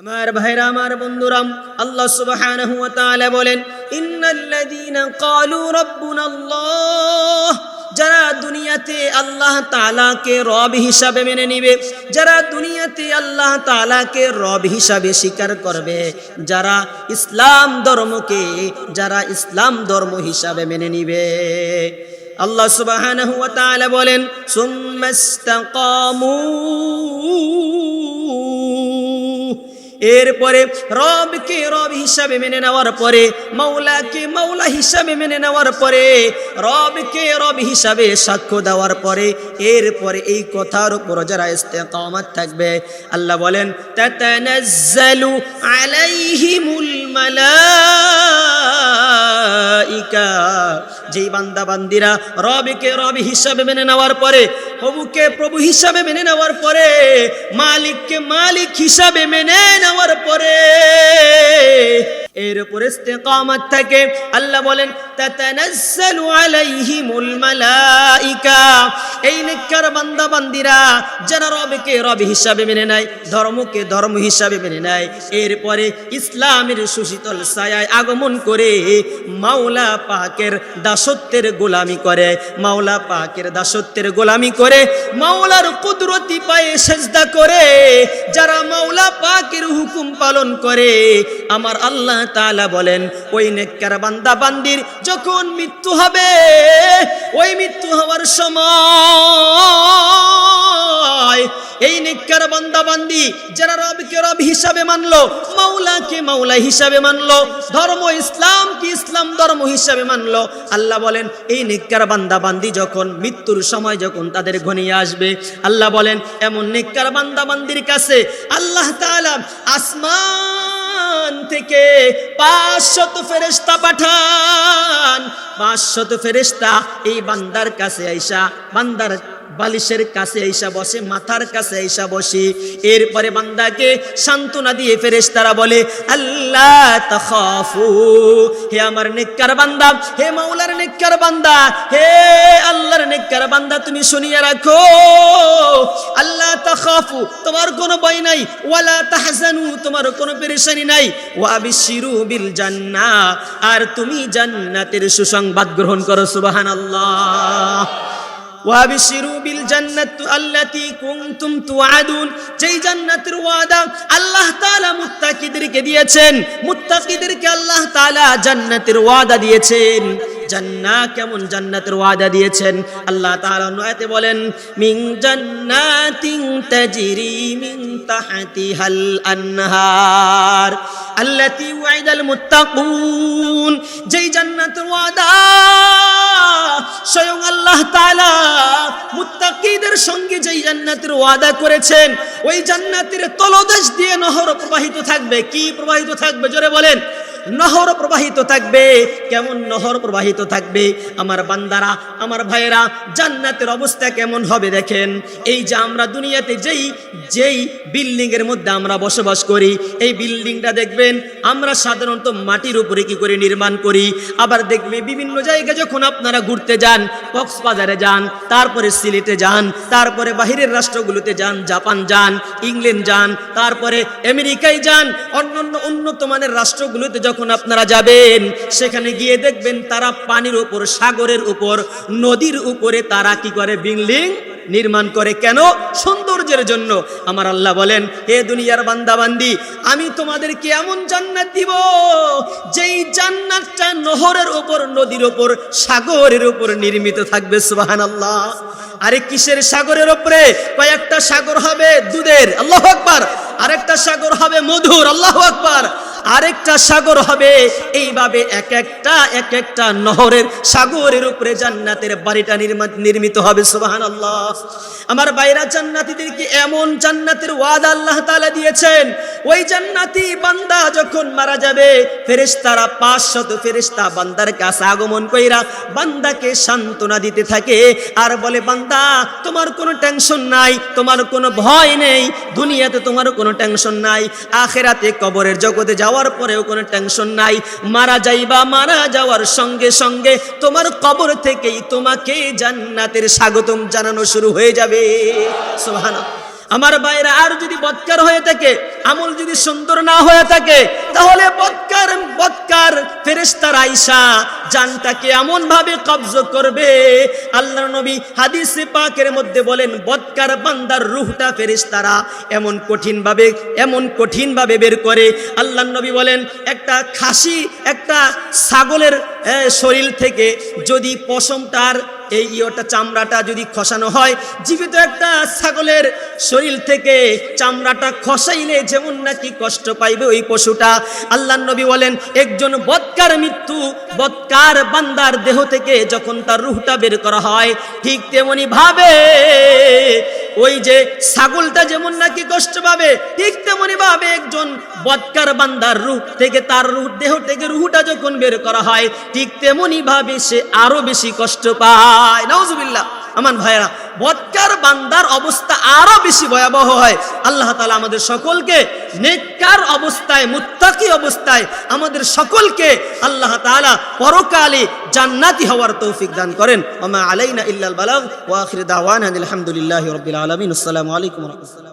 আমার ভাইরা, আমার বন্ধুরাম, আল্লাহ তাআলা বলেন যারা দুনিয়াতে আল্লাহ তালাকে রব হিসাবে মেনে নিবে, যারা দুনিয়াতে আল্লাহ তালাকে রব হিসাবে স্বীকার করবে, যারা ইসলাম ধর্মকে, যারা ইসলাম ধর্ম হিসাবে মেনে নিবে। আল্লাহ তাআলা বলেন সুম্মাস্তাকামু এরপরে রবকে রব হিসাবে মেনে নেওয়ার পরে, মৌলাকে মৌলা হিসাবে মেনে নেওয়ার পরে, রবকে রব হিসাবে সাক্ষ্য দেওয়ার পরে, এরপরে এই কথার উপর যারা ইস্তেকামাত থাকবে, আল্লাহ বলেন, তাতানাজ্জালু আলাইহিমুল মালাইকা যেই বান্দা বান্দিরা রবকে রব হিসাবে মেনে নেওয়ার পরে প্রভুকে প্রভু হিসাবে মেনে নেওয়ার পরে, মালিককে মালিক হিসাবে মেনে নেওয়ার পরে এর উপর ইস্তেকামত থাকে। আল্লাহ বলেন, তাতানাজ্জালু আলাইহিমুল মালাইকা। এই নেককার বান্দা বান্দিরা যারা রবকে রব হিসাবে মেনে নেয়, ধর্মকে ধর্ম হিসাবে মেনে নেয়, এরপরে ইসলামের সুশীতল ছায়ায় আগমন করে মাওলা পাকের দাসত্বের গোলামি করে, মাওলা পাকের দাসত্বের গোলামি করে, মাওলার কুদরতি পায়ে সেজদা করে, যারা মাওলা পাকের হুকুম পালন করে, আমার আল্লাহ তাআলা বলেন, ওই নেককার বান্দা বান্দির যখন মৃত্যু হবে, ওই মৃত্যু হওয়ার সময় এই নিকার বান্দা বান্দি যারা রবকে রব হিসাবে মানলো, মাওলাকে মাওলা হিসাবে মানলো, ধর্ম ইসলাম কি ইসলাম ধর্ম হিসাবে মানলো, আল্লাহ বলেন, এই নিকার বান্দা বান্দি যখন মৃত্যুর সময় যখন তাদের ঘনিয়ে আসবে, আল্লাহ বলেন, এমন নিকার বান্দা বান্দির কাছে আল্লাহ তাআলা আসমান থেকে পাঁচশত ফেরেস্তা পাঠান। পাঁচশত ফেরেস্তা এই বান্দার কাছে আইসা বান্দার বালিশের কাছে আইসা বসে, মাথার কাছে আইসা বসে। এরপরে বান্দাকে সান্ত্বনা দিয়ে ফেরেস তারা বলে, আল্লাহ তাখাফু। হে আমার নেককার বান্দা, হে মাওলার নেককার বান্দা, হে আল্লাহর নেককার বান্দা, তুমি শুনিয়ে রাখো। আল্লাহ তাখাফু, তোমার কোনো ভয় নাই। ওয়ালা তাহজানু, তোমার কোনো পেরেশানি নাই। ওয়াবিশিরু বিল জান্নাহ। আর তুমি জান্নাতের সুসংবাদ গ্রহণ করো, সুবহানাল্লাহ। ওয়াবিশিরু বিল জান্নাত আল্লাতী কুনতুম তুআদুন। যেই জান্নাতের ওয়াদা আল্লাহ তাআলা মুত্তাকিদেরকে দিয়েছেন, মুত্তাকিদেরকে আল্লাহ তাআলা জান্নাতের ওয়াদা দিয়েছেন। জান্না কেমন জান্নাতের ওয়াদা দিয়েছেন? আল্লাহ তাআলা নয়াতে বলেন, মিন জান্নাতিন তাজরি মিন তাহতিহাল আনহার আল্লাতী ওয়াইদাল মুত্তাকুন। যেই জান্নাতের আল্লাহ তাআলা মুত্তাকিদের সঙ্গে যেই জান্নাতের ওয়াদা করেছেন, ওই জান্নাতের তলদেশ দিয়ে নহর প্রবাহিত থাকবে। কি প্রবাহিত থাকবে? জোরে বলেন। নহর প্রবাহিত থাকবে, কেমন নহর প্রবাহিত থাকবে? আমার বান্দারা, আমার ভাইয়েরা, জান্নাতের অবস্থা কেমন হবে দেখেন? এই যে আমরা দুনিয়াতে যেই যেই বিল্ডিং এর মধ্যে আমরা বসবাস করি, এই বিল্ডিংটা দেখবেন, আমরা সাধারণত মাটির উপরে কি করে নির্মাণ করি? আবার দেখবে বিভিন্ন জায়গায় যখন আপনারা ঘুরতে যান, কক্সবাজারে যান, তারপরে সিলেটে যান, তারপরে বাহিরের রাষ্ট্রগুলোতে যান, জাপান যান, ইংল্যান্ড যান, তারপরে আমেরিকায় যান, অন্যান্য উন্নত মানের রাষ্ট্রগুলোতে যখন আপনারা যাবেন, সেখানে গিয়ে দেখবেন তারা পানির উপর, সাগরের উপর, নদীর উপরে তারা কি করে? বিল্ডিং নির্মাণ করে। কেন? সৌন্দর্যের জন্য। আমার আল্লাহ বলেন, হে দুনিয়ার বান্দাবান্দি, আমি তোমাদেরকে এমন জান্নাত দিব, যেই জান্নাতটা নহরের উপর, নদীর উপর, সাগরের উপর নির্মিত থাকবে। সুবাহান আল্লাহ আরে কিসের সাগরের উপরে? কয়েকটা সাগর হবে দুধের, আল্লাহ আকবার। আরেকটা সাগর হবে মধুর, আল্লাহ আকবার। আরেকটা সাগর হবে। এইভাবে এক একটা এক একটা নহরের সাগরের উপরে জান্নাতের বাড়িটা নির্মিত হবে সুবাহান আল্লাহ আমার বাইরা জান্নাতিদেরকে এমন জান্নাতের ওয়াদা আল্লাহ তাআলা দিয়েছেন, ওই জান্নাতি বান্দা যখন মারা যাবে, ফেরেশতারা পাঁচশত ফেরেশতা বান্দার কাছে আগমন কইরা বান্দাকে সান্ত্বনা দিতে থাকে আর বলে, বান্দা, তোমার কোনো টেনশন নাই, তোমার কোনো ভয় নেই, দুনিয়াতে তোমার কোনো টেনশন নাই, আখেরাতে কবরের জগতে যাওয়ার পরেও কোনো টেনশন নাই। মারা যাইবা, মারা যাওয়ার সঙ্গে সঙ্গে তোমার কবর থেকেই তোমাকে জান্নাতের স্বাগতম জানানো শুরু হয়ে যাবে। সোহানা আমার বাইরে আর যদি বৎকার হয়ে থাকে, আমল যদি সুন্দর না হয়ে থাকে, তাহলে বৎকার বৎকার ফেরেস্তার আইসা জানটাকে এমন ভাবে কবজ করবে। আল্লাহ নবী হাদিসে পাকের মধ্যে বলেন, বৎকার বান্দার রুহটা ফেরেস্তারা এমন কঠিন ভাবে এমন কঠিন ভাবে বের করে। আল্লাহ নবী বলেন, একটা খাসি, একটা ছাগলের শরীর থেকে যদি পশমটার এই ইয়েটা, চামড়াটা যদি খসানো হয়, জীবিত একটা ছাগলের শরীর থেকে চামড়াটা খসাইলে যেমন নাকি কষ্ট পাইবে ওই পশুটা। আল্লাহ নবী বলেন, একজন বৎকার মৃত্যু, বৎকার বান্দার দেহ থেকে যখন তার রুহটা বের করা হয়, ঠিক তেমনি ভাবে ওই যে ছাগলটা যেমন নাকি কষ্ট পাবে, ঠিক তেমনি ভাবে একজন বৎকার বান্দার রূহ থেকে তার রূহ, দেহ থেকে রুহটা যখন বের করা হয়, ঠিক তেমনি ভাবে সে আরও বেশি কষ্ট পায়। নাউজুবিল্লাহ। আমার ভাইরা বৎকার বান্দার অবস্থা আরও বেশি ভয়াবহ হয়। আল্লাহ তালা আমাদের সকলকে নেককার অবস্থায়, মুত্তাকি অবস্থায় আমাদের সকলকে আল্লাহ তালা পরকালে জান্নাতি হওয়ার তৌফিক দান করেন। ওমা আলাইনা ইল্লাল বালাগ। ওয়া আখির আলহামদুলিল্লাহ রাব্বিল আসসালামু আলাইকুম ওয়া